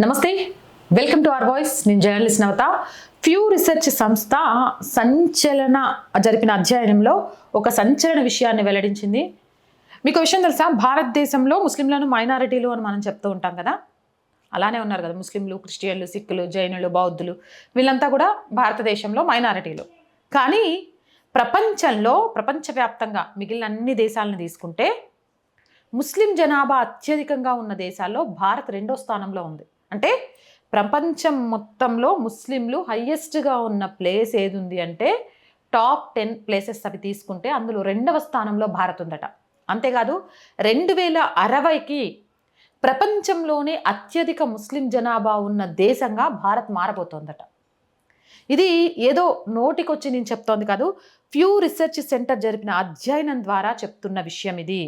నమస్తే. Welcome to our voice నేను journalist నవత. Pew research సంస్థ సంచలన జరిపిన అధ్యయనంలో ఒక సంచలన విషయాన్ని వెల్లడించింది. మీకు విషయం తెలుసా? భారతదేశంలో ముస్లింలను మైనారిటీలు అని మనం చెప్తూ ఉంటాం కదా? అలానే ఉన్నారు కదా ముస్లింలు క్రిస్టియన్లు సిక్కులు జైనులు బౌద్ధులు. వీళ్ళంతా కూడా భారతదేశంలో మైనారిటీలు. కానీ ప్రపంచంలో ప్రపంచవ్యాప్తంగా మిగిలిన అన్ని దేశాలను తీసుకుంటే ముస్లిం జనాభా అత్యధికంగా ఉన్న దేశాల్లో భారత్ రెండో స్థానంలో ఉంది. అంటే ప్రపంచం మొత్తంలో ముస్లింలు హయ్యెస్ట్గా ఉన్న ప్లేస్ ఏది ఉంది అంటే టాప్ టెన్ ప్లేసెస్ అవి తీసుకుంటే అందులో రెండవ స్థానంలో భారత్ ఉందట. అంతేకాదు రెండు వేల అరవైకి ప్రపంచంలోనే అత్యధిక ముస్లిం జనాభా ఉన్న దేశంగా భారత్ మారబోతోందట. ఇది ఏదో నోటికొచ్చి నేను చెప్తోంది కాదు ఫ్యూ రీసెర్చ్ సెంటర్ జరిపిన అధ్యయనం ద్వారా చెప్తున్న విషయం ఇది.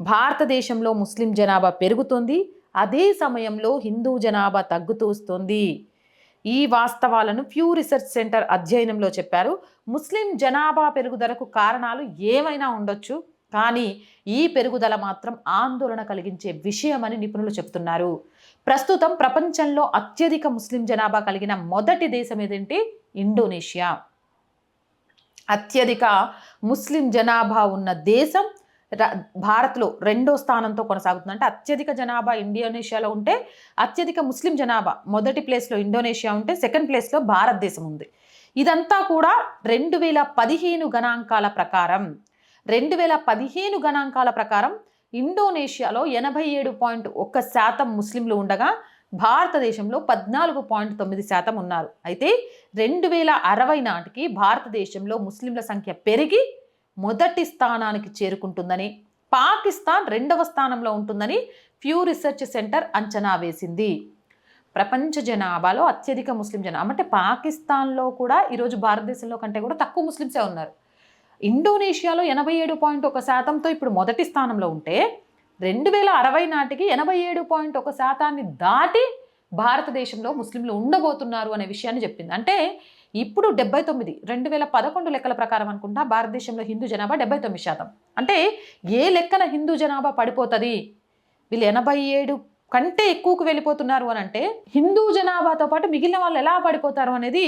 భారతదేశంలో ముస్లిం జనాభా పెరుగుతుంది అదే సమయంలో హిందూ జనాభా తగ్గుతూ వస్తుంది. ఈ వాస్తవాలను ఫ్యూ రీసెర్చ్ సెంటర్ అధ్యయనంలో చెప్పారు. ముస్లిం జనాభా పెరుగుదలకు కారణాలు ఏమైనా ఉండొచ్చు? కానీ ఈ పెరుగుదల మాత్రం ఆందోళన కలిగించే విషయమని నిపుణులు చెప్తున్నారు. ప్రస్తుతం ప్రపంచంలో అత్యధిక ముస్లిం జనాభా కలిగిన మొదటి దేశం ఏదంటే ఇండోనేషియా. అత్యధిక ముస్లిం జనాభా ఉన్న దేశం భారత్లో రెండో స్థానంతో కొనసాగుతుంది అంటే అత్యధిక జనాభా ఇండోనేషియాలో ఉంటే అత్యధిక ముస్లిం జనాభా మొదటి ప్లేస్లో ఇండోనేషియా ఉంటే సెకండ్ ప్లేస్లో భారతదేశం ఉంది. ఇదంతా కూడా రెండు వేల పదిహేను గణాంకాల ప్రకారం. రెండు వేల పదిహేను గణాంకాల ప్రకారం ఇండోనేషియాలో ఎనభై ఏడు పాయింట్ ఒక్క శాతం ముస్లింలు ఉండగా భారతదేశంలో పద్నాలుగు పాయింట్ తొమ్మిది శాతం ఉన్నారు. అయితే రెండు వేల అరవై నాటికి భారతదేశంలో ముస్లింల సంఖ్య పెరిగి మొదటి స్థానానికి చేరుకుంటుందని పాకిస్తాన్ రెండవ స్థానంలో ఉంటుందని ఫ్యూ రీసెర్చ్ సెంటర్ అంచనా వేసింది. ప్రపంచ జనాభాలో అత్యధిక ముస్లిం జనాభా అంటే పాకిస్తాన్లో కూడా ఈరోజు భారతదేశంలో కంటే కూడా తక్కువ ముస్లింసే ఉన్నారు. ఇండోనేషియాలో ఎనభై ఏడు పాయింట్ ఒక శాతంతో ఇప్పుడు మొదటి స్థానంలో ఉంటే రెండు వేల అరవై నాటికి ఎనభై ఏడు పాయింట్ ఒక శాతాన్ని దాటి భారతదేశంలో ముస్లింలు ఉండబోతున్నారు అనే విషయాన్ని చెప్పింది. అంటే ఇప్పుడు డెబ్బై తొమ్మిది రెండు వేల పదకొండు లెక్కల ప్రకారం అనుకుంటా భారతదేశంలో హిందూ జనాభా డెబ్బై తొమ్మిది శాతం. అంటే ఏ లెక్కన హిందూ జనాభా పడిపోతుంది? వీళ్ళు ఎనభై ఏడు కంటే ఎక్కువకు వెళ్ళిపోతున్నారు అని అంటే హిందూ జనాభాతో పాటు మిగిలిన వాళ్ళు ఎలా పడిపోతారు అనేది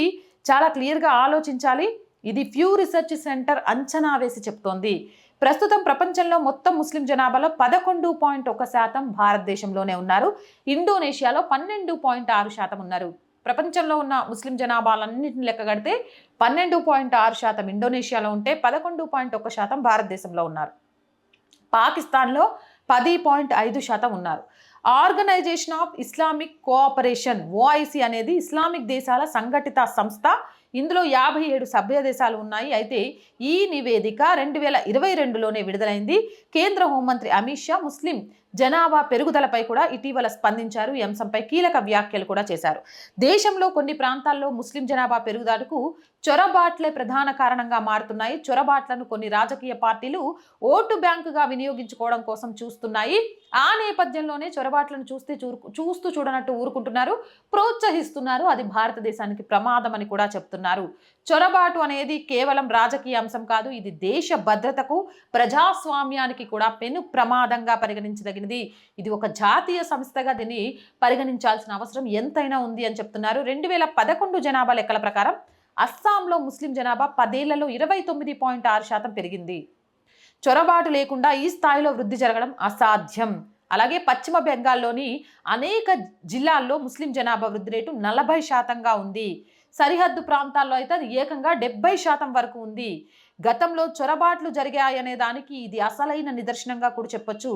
చాలా క్లియర్గా ఆలోచించాలి. ఇది ఫ్యూ రీసెర్చ్ సెంటర్ అంచనా వేసి చెప్తోంది. ప్రస్తుతం ప్రపంచంలో మొత్తం ముస్లిం జనాభాలో పదకొండు పాయింట్ ఒక శాతం భారతదేశంలోనే ఉన్నారు. ఇండోనేషియాలో పన్నెండు పాయింట్ ఆరు శాతం ఉన్నారు. ప్రపంచంలో ఉన్న ముస్లిం జనాభాలన్నింటిని లెక్కగడితే పన్నెండు పాయింట్ ఆరు శాతం ఇండోనేషియాలో ఉంటే పదకొండు పాయింట్ ఒక శాతం భారతదేశంలో ఉన్నారు. పాకిస్తాన్లో పది పాయింట్ ఐదు శాతం ఉన్నారు. Organisation of Islamic Cooperation OIC అనేది ఇస్లామిక్ దేశాల సంఘటిత సంస్థ. ఇందులో యాభై ఏడు సభ్య దేశాలు ఉన్నాయి. అయితే ఈ నివేదిక రెండు వేల ఇరవై రెండులోనే విడుదలైంది. కేంద్ర హోంమంత్రి అమిత్ షా ముస్లిం జనాభా పెరుగుదలపై కూడా ఇటీవల స్పందించారు. ఈ అంశంపై కీలక వ్యాఖ్యలు కూడా చేశారు. దేశంలో కొన్ని ప్రాంతాల్లో ముస్లిం జనాభా పెరుగుదలకు చొరబాట్లే ప్రధాన కారణంగా మారుతున్నాయి. చొరబాట్లను కొన్ని రాజకీయ పార్టీలు ఓటు బ్యాంకుగా వినియోగించుకోవడం కోసం చూస్తున్నాయి. ఆ నేపథ్యంలోనే చొరబాట్లను చూస్తే చూరు- చూస్తూ చూడనట్టు ఊరుకుంటున్నారు. ప్రోత్సహిస్తున్నారు. అది భారతదేశానికి ప్రమాదం అని కూడా చెప్తున్నారు. చొరబాటు అనేది కేవలం రాజకీయ అంశం కాదు. ఇది దేశ భద్రతకు ప్రజాస్వామ్యానికి కూడా పెను ప్రమాదంగా పరిగణించదగిన పరిగణించదగినది ఇది ఒక జాతీయ సంస్థగా దీన్ని పరిగణించాల్సిన అవసరం ఎంతైనా ఉంది అని చెప్తున్నారు. రెండు వేల పదకొండు జనాభా లెక్కల ప్రకారం అస్సాంలో ముస్లిం జనాభా పదేళ్ళలో ఇరవై తొమ్మిది పాయింట్ ఆరు శాతం పెరిగింది. చొరబాటు లేకుండా ఈ స్థాయిలో వృద్ధి జరగడం అసాధ్యం. అలాగే పశ్చిమ బెంగాల్లోని అనేక జిల్లాల్లో ముస్లిం జనాభా వృద్ధి రేటు నలభై శాతంగా ఉంది. సరిహద్దు ప్రాంతాల్లో అయితే అది ఏకంగా డెబ్బై శాతం వరకు ఉంది. గతంలో చొరబాట్లు జరిగాయనే దానికి ఇది అసలైన నిదర్శనంగా కూడా చెప్పొచ్చు.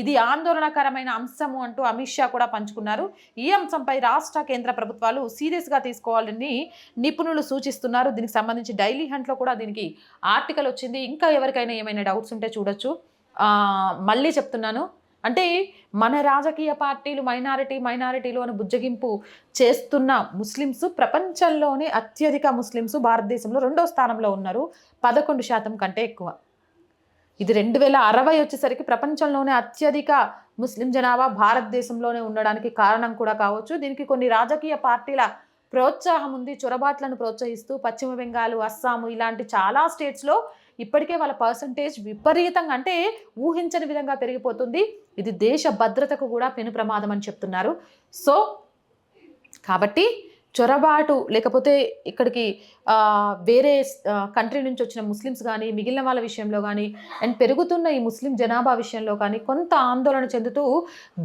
ఇది ఆందోళనకరమైన అంశము అంటూ అమిత్ షా కూడా పంచుకున్నారు. ఈ అంశంపై రాష్ట్ర కేంద్ర ప్రభుత్వాలు సీరియస్గా తీసుకోవాలని నిపుణులు సూచిస్తున్నారు. దీనికి సంబంధించి డైలీ హంట్లో కూడా దీనికి ఆర్టికల్ వచ్చింది. ఇంకా ఎవరికైనా ఏమైనా డౌట్స్ ఉంటే చూడొచ్చు. మళ్ళీ చెప్తున్నాను. అంటే మన రాజకీయ పార్టీలు మైనారిటీ మైనారిటీలు అని బుజ్జగింపు చేస్తున్న ముస్లిమ్స్ ప్రపంచంలోనే అత్యధిక ముస్లిమ్స్ భారతదేశంలో రెండో స్థానంలో ఉన్నారు. పదకొండు శాతం కంటే ఎక్కువ. ఇది రెండు వేల అరవై వచ్చేసరికి ప్రపంచంలోనే అత్యధిక ముస్లిం జనాభా భారతదేశంలోనే ఉండడానికి కారణం కూడా కావచ్చు. దీనికి కొన్ని రాజకీయ పార్టీల ప్రోత్సాహం ఉంది చొరబాట్లను ప్రోత్సహిస్తూ పశ్చిమ బెంగాల్ అస్సాము ఇలాంటి చాలా స్టేట్స్లో ఇప్పటికే వాళ్ళ పర్సంటేజ్ విపరీతంగా అంటే ఊహించని విధంగా పెరిగిపోతుంది. ఇది దేశ భద్రతకు కూడా పెను ప్రమాదం అని చెప్తున్నారు. సో కాబట్టి చొరబాటు లేకపోతే ఇక్కడికి వేరే కంట్రీ నుంచి వచ్చిన ముస్లిమ్స్ కానీ మిగిలిన వాళ్ళ విషయంలో కానీ అండ్ పెరుగుతున్న ఈ ముస్లిం జనాభా విషయంలో కానీ కొంత ఆందోళన చెందుతూ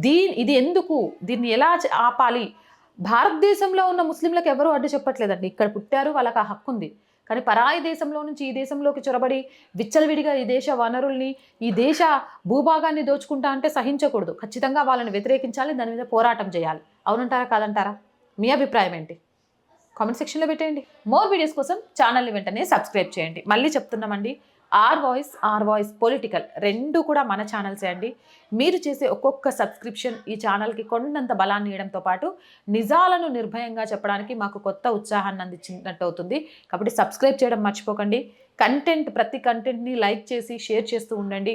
దీ ఇది ఎందుకు? దీన్ని ఎలా ఆపాలి? భారతదేశంలో ఉన్న ముస్లింలకు ఎవరూ అడ్డు చెప్పట్లేదండి. ఇక్కడ పుట్టారు వాళ్ళకి ఆ హక్కు ఉంది కానీ పరాయి దేశంలో నుంచి ఈ దేశంలోకి చొరబడి విచ్చలవిడిగా ఈ దేశ వనరుల్ని ఈ దేశ భూభాగాన్ని దోచుకుంటా అంటే సహించకూడదు. ఖచ్చితంగా వాళ్ళని వ్యతిరేకించాలి దాని మీద పోరాటం చేయాలి. అవునంటారా కాదంటారా? మీ అభిప్రాయం ఏంటి? కామెంట్ సెక్షన్లో పెట్టేయండి. మోర్ వీడియోస్ కోసం ఛానల్ని వెంటనే సబ్స్క్రైబ్ చేయండి. మళ్ళీ చెప్తున్నామండి. Our voice our voice political రెండు కూడా మన ఛానల్సే అండి. మీరు చేసే ఒక్కొక్క సబ్స్క్రిప్షన్ ఈ ఛానల్కి కొండంత బలాన్ని ఇవ్వడంతో పాటు నిజాలను నిర్భయంగా చెప్పడానికి మాకు కొత్త ఉత్సాహాన్ని అందించినట్టు అవుతుంది. కాబట్టి సబ్స్క్రైబ్ చేయడం మర్చిపోకండి. కంటెంట్ ప్రతి కంటెంట్ని లైక్ చేసి షేర్ చేస్తూ ఉండండి.